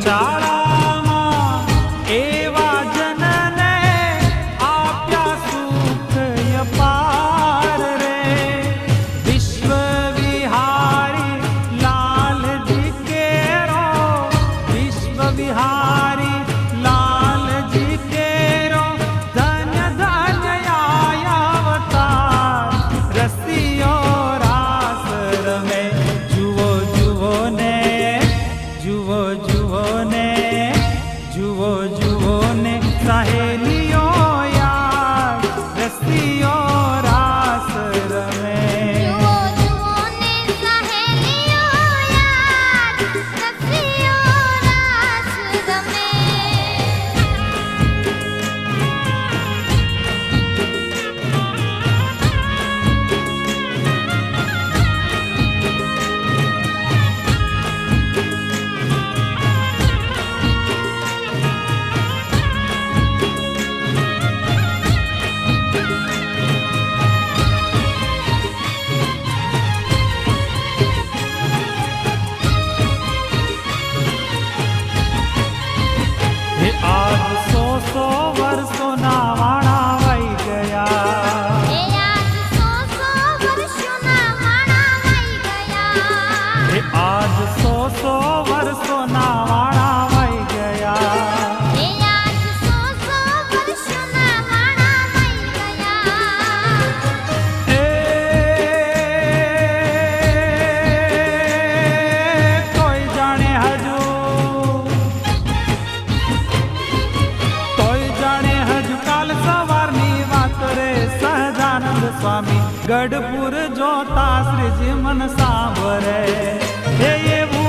挣。આજ સો સો સ્વામી ગઢપુર જોતા શ્રીજી મન સાંભળે. હે એવું